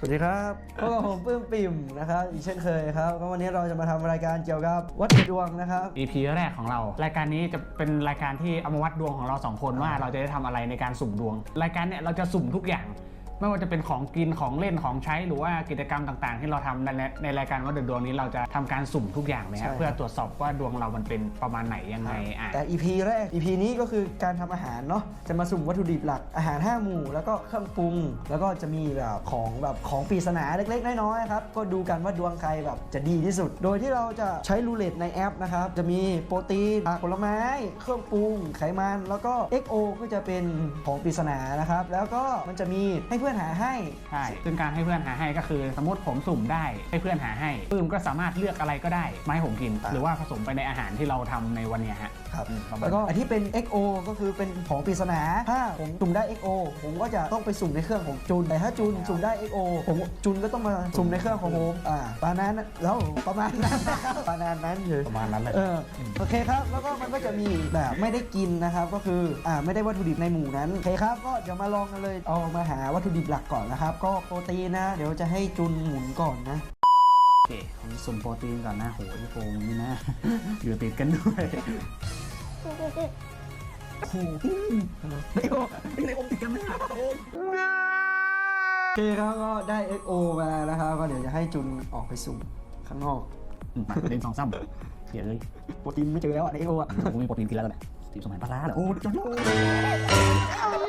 สวัสดีครับพบกับผมปื้มปิ่มนะครับอีกเช่นเคยครับก็วันนี้เราจะมาทำรายการเกี่ยวกับวัตถุดวงนะครับ EP แรกของเรา รายการนี้จะเป็นรายการที่เอามาวัดดวงของเราสองคนว่าเราจะได้ทำอะไรในการสุ่มดวง รายการเนี่ยเราจะสุ่มทุกอย่าง ไม่ว่าจะเป็นของกินของเล่นของใช้หรือว่ากิจกรรมต่างๆ ที่เราทำในในรายการวัดดวงนี้เราจะทำการสุ่มทุกอย่างเลยครับใช่เพื่อตรวจสอบว่าดวงเรามันเป็นประมาณไหนยังไงอะ แต่ EP แรก EP นี้ก็คือการทำอาหารเนาะจะมาสุ่มวัตถุดิบหลักอาหาร 5 หมู่แล้วก็เครื่องปรุง แล้วก็จะมีแบบของแบบของปริศนาเล็ก ๆ น้อยๆครับก็ดูกันว่าดวงใครแบบจะดีที่สุด โดยที่เราจะใช้รูเล็ตในแอปนะครับจะมีโปรตีนผักผลไม้ เครื่องปรุง ไขมัน แล้วก็ XO ก็จะเป็นของปริศนานะครับแล้วก็มันจะมีให้เพื่อนหาให้ ใช่ซึ่งการให้เพื่อนหาให้ก็คือสมมติผมสุ่มได้ให้เพื่อนหาให้ปื้มก็สามารถเลือกอะไรก็ได้มาให้ผมกินอะหรือว่าผสมไปในอาหารที่เราทำในวันเนี้ยฮะ ครับอืมประมาณแล้วก็อันที่เป็น XO ก็คือเป็นของปริศนาถ้าผมสุ่มได้ XO ผมก็จะต้องไปสุ่มในเครื่องของจุนแต่ถ้าจุนสุ่มได้ XO ผมจุนก็ต้องมาสุ่มในเครื่องของผมอ่าประมาณนั้นแล้วประมาณนั้นนะครับประมาณนั้นเฉยประมาณนั้นเลยเออโอเคครับแล้วก็มันก็จะมีแบบไม่ได้กินนะครับก็คืออ่าไม่ได้วัตถุดิบในหมู่นั้นโอเคครับก็เดี๋ยวมาลองกันเลยเอามาหาวัตถุดิบหลักก่อนนะครับ ก็โปรตีนนะ เดี๋ยวจะให้จุนหมุนก่อนนะโอเคผมสุ่มโปรตีนก่อนนะโหยโฟมนี่นะ อยู่ติดกันด้วย ไม่โอไม่โอติดกันไม่โอเคครับก็ได้ XO มานะครับก็เดี๋ยวจะให้จุนออกไปสุ่มข้างนอกเล่นสองซ้ำเดี๋ยวเลยโปรตีนไม่เจอแล้วอะใน XO อะผมมีโปรตีนกินแล้วแหละทีสมัยปลาร้าเหรอโอ้จน Oh no.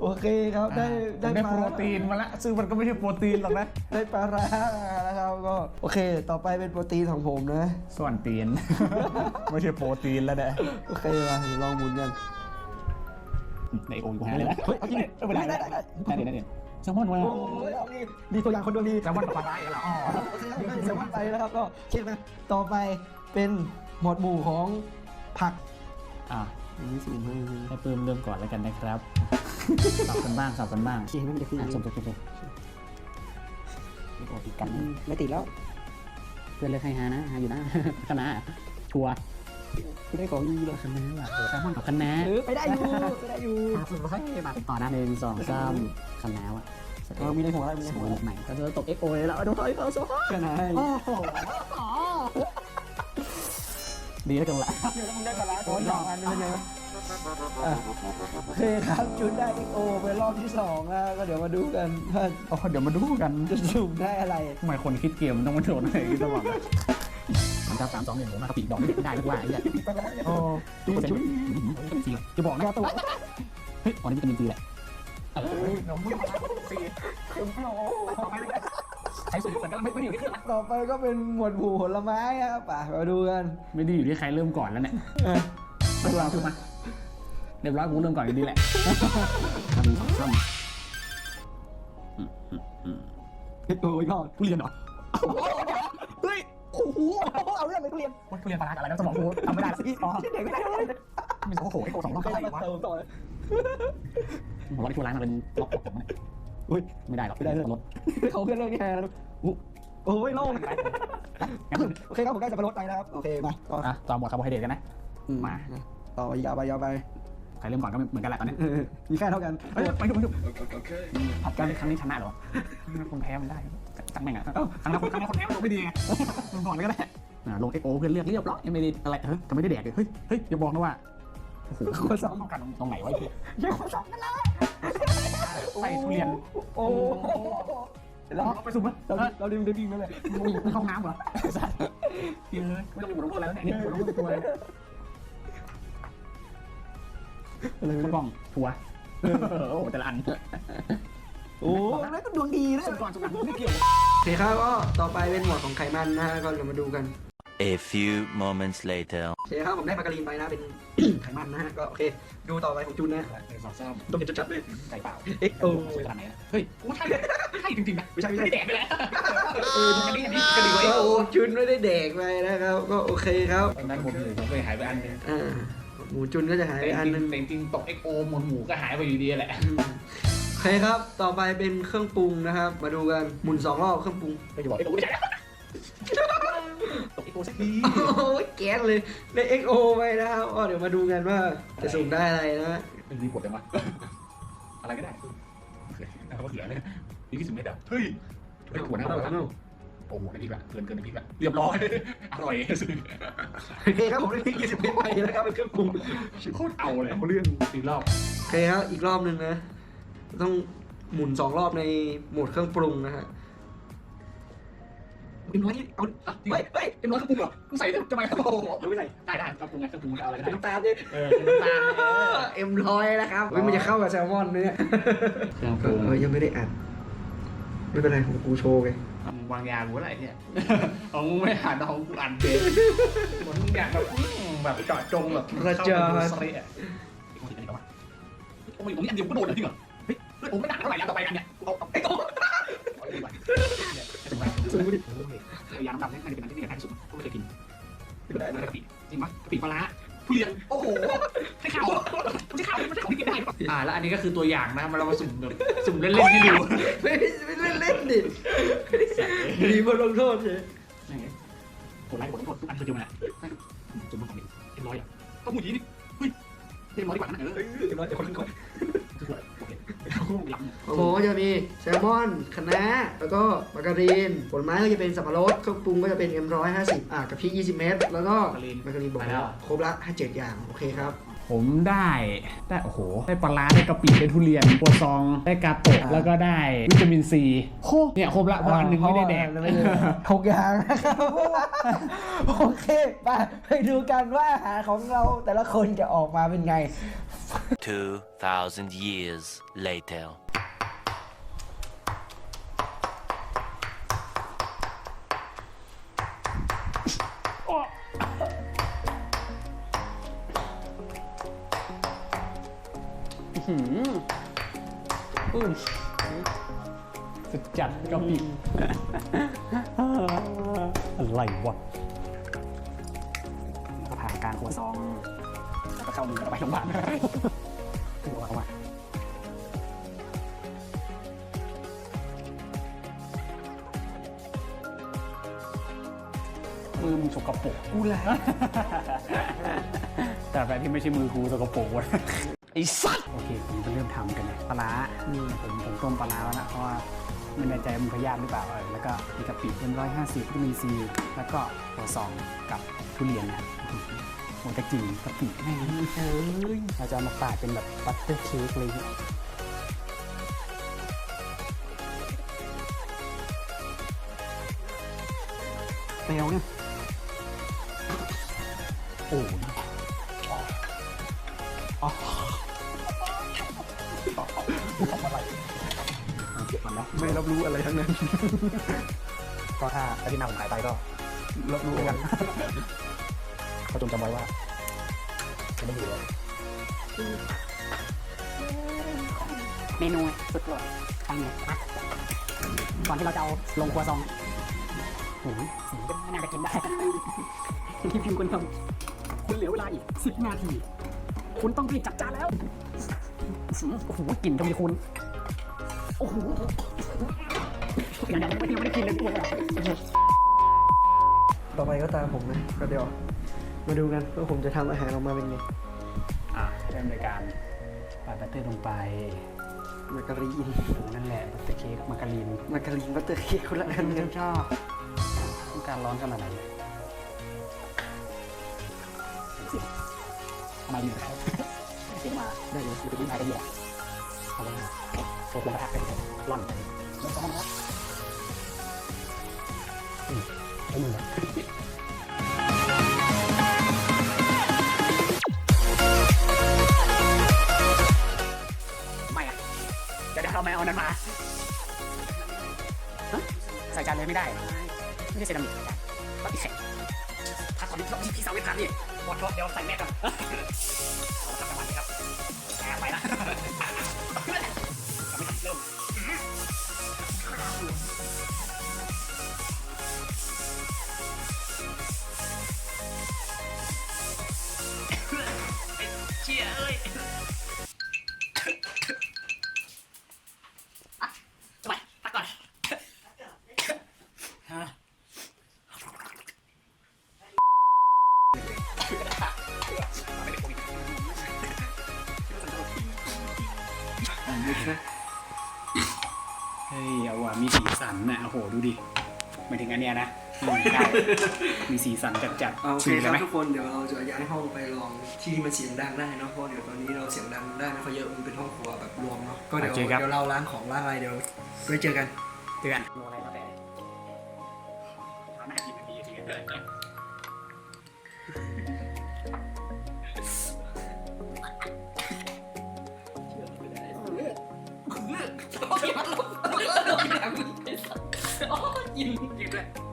โอเคครับได้ได้ได้ได้โปรตีนมาละซึ่งมันก็ไม่ใช่โปรตีนหรอกนะ ได้ปลาร้านะครับก็โอเค ต่อไปเป็นโปรตีนของผมนะ ส่วนตีน ไม่ใช่โปรตีนแล้วนะโอเคมาเดี๋ยวลองหมุนกันในโออยู่หาเลยนะเฮ้ยเอาจริงดิไม่ได้ได้ได้ได้ได้ได้ได้ได้แซลมอนมาโอ้ยเอาดีดีตัวอย่างคนดวงดีแซลมอนกับปลาร้าเหรออ๋อโอเคครับเดี๋ยวมันไปนะครับก็เช็คนะต่อไปเป็นหมวดหมู่ของผัก อะอันนี้สูงมากให้ปื้มเริ่มก่อนแล้วกันนะครับ สับกันบ้างสับกันบ้างโอเคไม่เป็นไรขึ้นอะสุ่มสุ่มสุ่มสุ่มไม่โปรตีนกันไม่ติดแล้ว เพื่อนเลือกให้ฮานะฮาอยู่นะ คณะชัวร์ไม่ได้ของดีเลยคณะว่ะโอ้แซลมอนกับคณะเออไปได้อยู่ไปได้อยู่มาต่อนะหนึ่งสองสามคณะว่ะเออมีในหัวอะไรมีในสหัมวมติใหม่ก็จะตก XO เลยแล้วดูเฮ้ยเขาโซ่ขนาดโอ้โหดีแล้วกันละเดี๋ยวมึงได้ปลาร้าสองอันเป็นไงวะ อะโอเคครับจุดได้ XO เป็นรอบที่สองแล้วก็เดี๋ยวมาดูกันว่าโอ้เดี๋ยวมาดูกันจะสุ่มได้อะไรทำไมคนคิดเกมมันต้องมาโดนอะไรกันตลอดเลยสามเก้าสามสองหนึ่งผมมากระปีดอกไม่ได้ดีกว่าไอ้เนี่ยโอ้ทุกคนจุดสีจะบอกนะแก้ตัวเฮ้ยอันนี้วิตามินซีแหละใช้สูตรเหมือนกันไม่ไม่อยู่ที่ต่อไปก็เป็นหมวดหมู่ผลไม้ครับป่ะมาดูกัน ไม่ได้อยู่ที่ใครเริ่มก่อนแล้วเนี่ยเออมาดูเอาคือมาเรียบร้อยกูเริ่มก่อนอยู่ดีแหละมาดูสองซ้ำโอ้ยพ่อทุเรียนเหรอเฮ้ยโอ้โหเอาเรื่องไปทุเรียนว่าทุเรียนปลาร้ากับอะไรนะสมองกูทำไม่ได้สิอ๋อเด็กไม่ได้เลยมีโอ้โหไอ้โคสองรอบอะไรวะผมต่อเลยผมว่าไอ้ทั่วร้านมันเป็นล็อกผมเนี่ยอุ้ยไม่ได้หรอกไม่ได้เลยรถเขาเพื่อนเรื่องนี้แทนแล้วอู้โอ้ยโล่งโอเคครับผมได้สับปะรดไปนะครับโอเคมาต่อหมดคาร์โบไฮเดรตกันนะมาต่อไปยาวไปยาวไป ใครเริ่มก่อนก็เหมือนกันแหละตอนนี้เออมีแค่เท่ากันเฮ้ยไปดูไปดูผัดกันครั้งนี้ชนะเหรอคนแพ้มันได้จังแม่งอะเอ้าครั้งนี้คนครั้งนี้คนแพ้มันลงไม่ดีไงมึงก่อนก็ได้อ่าลงเอ็กโอเพื่อนเลือกเรียบร้อยไม่ได้อะไรเฮ้ยจะไม่ได้แดกเลยเฮ้ยเฮ้ยอย่าบอกนะว่าโอ้โหคนสองกันตรงไหนวะไอ้เหี้ยยังคนสองกันเลยใส่ทุเรียนโอ้โหเราไปสุ่มมั้ยเราเราดึงดึงนั่นแหละมึงเข้าห้องน้ำเหรอกินเลยไม่ต้องมีบทลงโทษอะไรแล้วเนี่ยบทลงโทษตัวเลย อะไรข้าวกล้องทัวโอ้แต่ละอันโอ้แล้วก็ดวงดีนะสุดก่อนสุดก่อนไม่เกี่ยวโอเคครับก็ต่อไปเป็นหมวดของไขมันนะฮะก็เรามาดูกัน A few moments later. โอเคครับผมได้มาการีนไปนะเป็นไขมันนะฮะก็โอเค ดูต่อไปของจุนนะหนึ่งสองสามต้องเห็นชัดๆเลยใจเปล่าเอ็กโอสวยขนาดไหนนะเฮ้ยกูใช่ใช่จริงๆนะไม่ใช่ไม่ใช่แดกไปแล้วเอออันนี้อันนี้กระดิ่งไว้ก็โอ้จุนไม่ได้แดกไปนะครับก็โอเคครับตอนนั้นผมหมูผมไปหายไปอันนึงอ่า หมูจุนก็จะหายไปอันนึงแต่จริงๆตกเอ็กโอหมดหมูก็หายไปอยู่ดีแหละอืมโอเคครับ ต่อไปเป็นเครื่องปรุงนะครับ มาดูกัน หมุนสองรอบเครื่องปรุง ไม่จะบอกเอ็กโอไม่ใช่ตกเอ็กโอสักทีโอ้ยแก๊สเลยได้ XO ไปนะครับก็เดี๋ยวมาดูกันว่าจะสุ่มได้อะไรนะเป็นรีบกดจังวะอะไรก็ได้โอเคเอาเขาเสียเลยนี่ที่สิบเมตรอะเฮ้ยเฮ้ยขวดน้ำขวดน้ำ โอ้โหในพริกละเกินเกินในพริกละเรียบร้อย อร่อยโอเคครับผมได้พริก20เม็ดไปแล้วครับเป็นเครื่องปรุงโคตรเอาเลยเรื่องอีกรอบโอเคครับอีกรอบหนึ่งนะ ต้องหมุนสองรอบในโหมดเครื่องปรุงนะฮะเอ็มร้อยนี่เอาอะจริงเหรอเฮ้ยเอ็มร้อยเครื่องปรุงเหรอมึงใส่ทำไมโอ้โหไม่ใส่ได้ได้เครื่องปรุงไงเครื่องปรุงมันเอาอะไรก็ได้น้ำตาลดิเออน้ำตาลเออเอ็มร้อยนะครับเฮ้ยมันจะเข้ากับแซลมอนไหมเนี่ยเครื่องปรุงเออยังไม่ได้อัดไม่เป็นไรของกูโชว์ไง วางยากูอะไรเนี่ยของมึงไม่อ่านของกูอ่านเด็เหมือนมึงอยากแบบแบบเจาะจงแบบระเจาสเตะโอ้ยผมอยู่ตรงนี้อันเดียวก็โดนเลยจริงเหรอเฮ้ยเฮ้ยผมไม่นานเท่าไหร่แล้วต่อไปกันเนี่ยเอาเอาไอ้โต้สูงดิยางดำนี่น่าจะเป็นอันที่แพงที่สุดก็ไม่เคยกินได้เลยกะปิจริงปะกะปิปลาร้าทุเรียนโอ้โหใช่ข่าวไม่ใช่ข่าวไม่ใช่ของที่กินได้อ่าแล้วอันนี้ก็คือตัวอย่างนะมาเรามาสุ่มแบบสุ่มเล่นๆให้ดู ไม่ไม่เล่นเล่นดิมี บทลงโทษใช่ยังไงกดไลค์กดกดทุกอันเดียวมาจนมันของเอ็มร้อยอะก็หูยีนี่เฮ้ยเอ็มร้อยดีกว่านะเออเอ็มร้อยจะคนก่อนคือโอเคล้ำโอ้โหจะมีแซลมอนคะน้าแล้วก็มาการีน ผลไม้ก็จะเป็นสับปะรดเครื่องปรุงก็จะเป็น M150 อะกับพริก20เม็ดแล้วก็มาการีนบอกแล้วครบละ57อย่าง โอเคครับ ผมได้ได้โอ้โหได้ปลาร้าได้กะปิได้ทุเรียนปัวซองได้กาโตะอ่าแล้วก็ได้วิตามินซีโคเนี่ยครบละเพราะอันหนึ่งไม่ได้แดกหกอย่างนะครับโอเคไปไปดูกันว่าอาหารของเราแต่ละคนจะออกมาเป็นไง2,000 years later. อืมสุดจัดกะปิอะไรวะผ่านการครัวซองแล้วก็เข้ามือไปโรงพยาบาลถึงว่าเข้ามามือมึงสกปรกกูแหละแต่แบบที่ไม่ใช่มือกูสกปรกวะ ไอ้สัตว์ โอเคผมจะเริ่มทำกันเลยปลาร้าผมผมต้มปลาร้าแล้วนะเพราะว่าไม่แน่ใจมันพยาธิหรือเปล่าเออแล้วก็มีกะปิเป็นร้อยห้าสิบวิตามินซีแล้วก็หัวซองกับทุเรียนนะครับโอ้แต่กลินกะปิแม่งเอ้ยเราจะเอามาปาดเป็นแบบบัตเตอร์เค้กเลยเนี่ยเปรี้ยวเนี่ยโอ้ย รับรู้อะไรทั้งนั้น ก็ถ้าอาทิตย์หน้าผมหายไปก็รับรู้กันเขาจงจำไว้ว่าจะไม่อยู่แล้วเมนูสุดโปรดทางนี้ก่อนที่เราจะเอาลงครัวซองโอ้ยสีก็ไม่น่าจะกินได้ทีมทีมคุณทำคุณเหลือเวลาอีกสิบนาที คุณต้องรีบจัดจานแล้ว โอ้โหกลิ่นทวีคูณโอ้โห อย่างนั้นไม่ได้ไม่ได้กินเลยพี่ต่อไปก็ตามผมนะ ก็เดี๋ยว มาดูกันว่าผมจะทำอาหารออกมาเป็นไง อะเริ่มในการปาดบัตเตอร์ลงไปมาการีนนั่นแหละบัตเตอร์เค้กมาการีนมาการีนบัตเตอร์เค้กคนละอันกันชอบต้องการร้อนขนาดไหนเอามาดีนะครับเสียงมาได้เลยอยู่ตรงนี้ไปกันเยอะเอาไว้นะ โซ่ลงกระทะไปเลยร่อนแล้วก็นะครับอืมใช้มือนะไม่อะเดี๋ยวเดี๋ยวเราไม่เอานั้นมาใส่จานเลยไม่ได้ ไม่ใช่เซรามิกก็ติดแข็งถ้าขอพี่พี่สาวไม่ผ่านนี่หมดรถเดี๋ยวใส่แม่กันเอาละครับจังหวะนี้ครับแอบไปนะ เฮ้ยเอาว่ะมีสีสันนะโอ้โหดูดิหมายถึงอันเนี้ยนะอืมได้มีสีสันจัดๆโอเคชิมคกัรันบไหมทุกคนเดี๋ยวเราจะย้ายห้องไปลองที่ที่มันเสียงดังได้เนาะเพราะเดี๋ยวตอนนี้เราเสียงดังได้ไม่ค่อยเยอะมันเป็นห้องครัวแบบรวมเนาะก็เดี๋ยวโอเคครับเดี๋ยวเราล้างของล้างอะไรเดี๋ยวไว้เจอกัน เตือนโนอะไรก็แต่หน้าที่มันดีจริงยิ นยินด้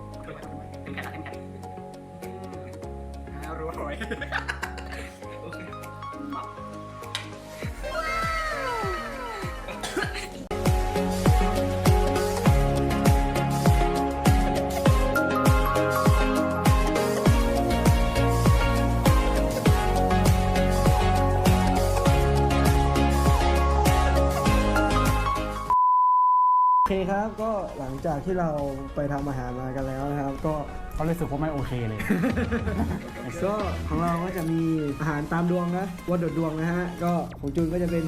คครับก็หลังจากที่เราไปทำอาหารมากันแล้วนะครับ ก็ เขารู้สึกว่าไม่โอเคเลย ก็ของเราก็จะมีอาหารตามดวงนะวันเดดดวงนะฮะก็ของจูนก็จะเป็น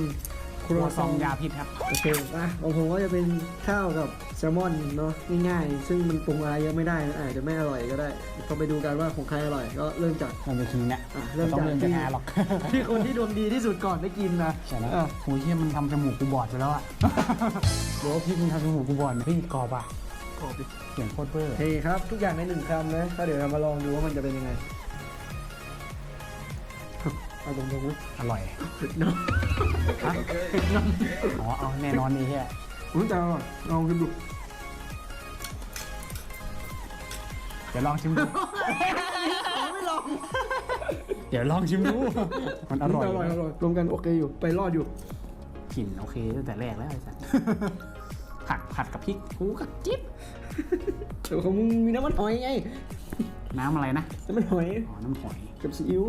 คครัรัววซซอองงยาพิษครับ โอเคอะของผมก็จะเป็นข้าวกับแซลมอนเนาะง่ายๆ ซึ่งมันปรุงอะไรเยอะไม่ได้นะอาจจะไม่อร่อยก็ได้ก็ไปดูกันว่าของใครอร่อยก็เริ่มจาก มันจะคิงเนี่ยอะเริ่มต้องจากเริ่มจากที่แอร์หรอกที่คนที่ดวงดีที่สุดก่อนได้กินนะใช่นะอะหูเชี่ยมันทำจมูกกูบอดไปแล้วอะหรือว่าพี่มึงทำจมูกกูบอดเนี่ยพี่กรอบอะขอบดิเสียงโคตรเบอร์เฮ้ครับทุกอย่างในหนึ่งคำนะก็เดี๋ยวเรามาลองดูว่ามันจะเป็นยังไง เอาตรงๆเว้ยอร่อยเผ็ดเนาะฮะอ๋อเอาแน่นอนนี่แค่อุ้ยแต่อร่อยลองกินดูเดี๋ยวลองชิมดูไม่ลองเดี๋ยวลองชิมดูมันอร่อยอร่อยอร่อยรวมกันโอเคอยู่ไปรอดอยู่กลิ่นโอเคตั้งแต่แรกแล้วไอ้สัสผัดผัดกับพริกกูกับจิ๊บแต่ของมึงมีน้ำมันหอยไงน้ำอะไรนะน้ำมันหอยอ๋อน้ำหอยกับซีอิ๊ว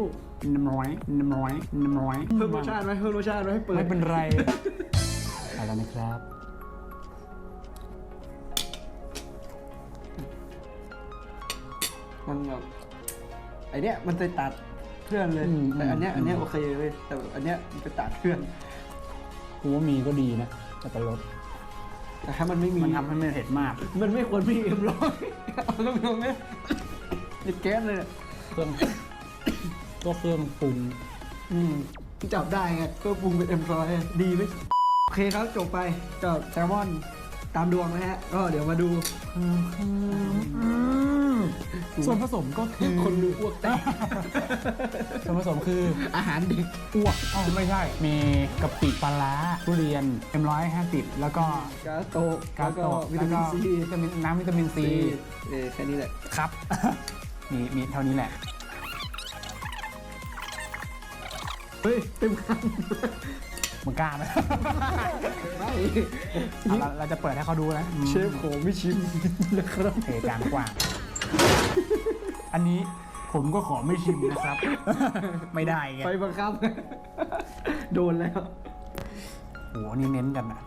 น้ำร้อยน้ำร้อยน้ำร้อยเพิ่มรสชาติไหมเพิ่มรสชาติไหมให้เปิดไม่เป็นไรเอาแล้วนะครับ มันแบบไอเนี้ยมันไปตัดเพื่อนเลย อืมแต่อันเนี้ยอืม อันเนี้ยโอเคเลยแต่แบบอันเนี้ยมันไปตัดเพื่อน กูว่ามีก็ดีนะจะไปลดแต่ถ้ามันไม่มี มันทำให้ไม่เผ็ดมาก มันไม่ควรมีเอ็มร้อยเอาแล้วตรงนี้นี่แก๊สเลยเนี่ยเครื่อง ก็เครื่องปรุงอืมจับได้ไงก็ปรุงเป็นเอ็มร้อยดีไหมโอเคครับจบไปกับแซลมอนตามดวงนะฮะก็เดี๋ยวมาดูส่วนผสมก็คือคนดูอ้วกแตกส่วนผสมคืออาหารเด็กอ้วกอ๋อไม่ใช่ มีกะปิปลาร้าทุเรียนเอ็มร้อยห้าสิบแล้วก็กาโตะกาแล้วโตะวิแล้ตาวมิก็นซีวิตามินน้ำวิตามินซีเออแค่นี้แหละครับมีมีเท่านี้แหละ เฮ้ยเต็มคันมึงกล้าไหมไม่เอาเราเราจะเปิดให้เขาดูนะ เชฟของไม่ชิมนะครับเทจานกว้างอันนี้ผมก็ขอไม่ชิมนะครับ ไม่ได้ไงไฟบังคับ โดนแล้วโหอันนี่เน้นกันอะ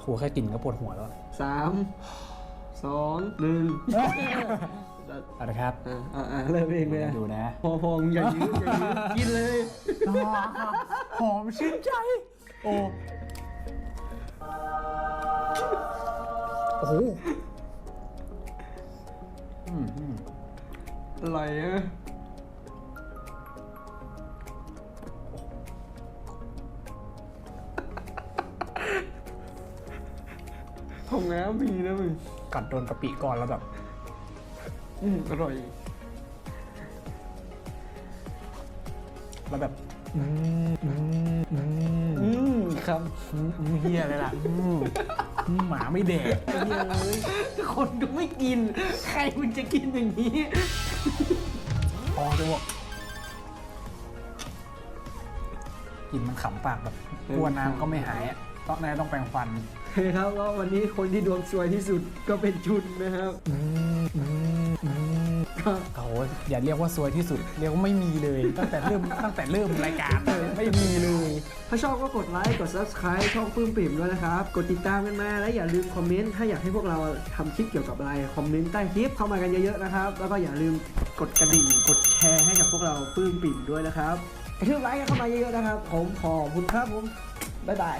โหแค่กลิ่นก็ปวดหัวแล้วสามสองหนึ่ง เอาละครับอ่าอ่าอ่าเริ่มเองเลยนะดูนะพอพอมึงอย่ายื้ออย่ายื้อกินเลยหอมชื่นใจ โอ้โอ้โหอืมอืมอร่อยนะของน้ำมีนะมึงกัดโดนกะปิก่อนแล้วแบบ อืมอร่อย แล้วแบบอืมครับอืมอืมเฮียเลยล่ะอืมอืมหมาไม่แดกไอ้เหี้ยเลยคนก็ไม่กิน ใครมึงจะกินอย่างนี้พอจะบอกกลินมันขำปากแบบกลัวน้ำก็ไม่หายอะต้องนายต้องแปรงฟันเฮ้ยครับว่าวันนี้คนที่ดวงสวยที่สุดก็เป็นชุนนะครับก็โอ้โหอย่าเรียกว่าซวยที่สุด เรียกว่าไม่มีเลย ตั้งแต่เริ่มตั้งแต่เริ่มรายการเลยไม่มีเลย ถ้าชอบก็กดไลค์กด subscribe ช่องปื้มปิ่มด้วยนะครับ กดติดตามกันมาและอย่าลืมคอมเมนต์ถ้าอยากให้พวกเราทำคลิปเกี่ยวกับอะไรคอมเมนต์ใต้คลิปเข้ามากันเยอะๆนะครับ แล้วก็อย่าลืมกดกระดิ่งกดแชร์ให้กับพวกเราปื้มปิ่มด้วยนะครับกระทืบไลค์กันเข้ามาเยอะๆนะครับ ผมขอบคุณครับผมบ๊ายบาย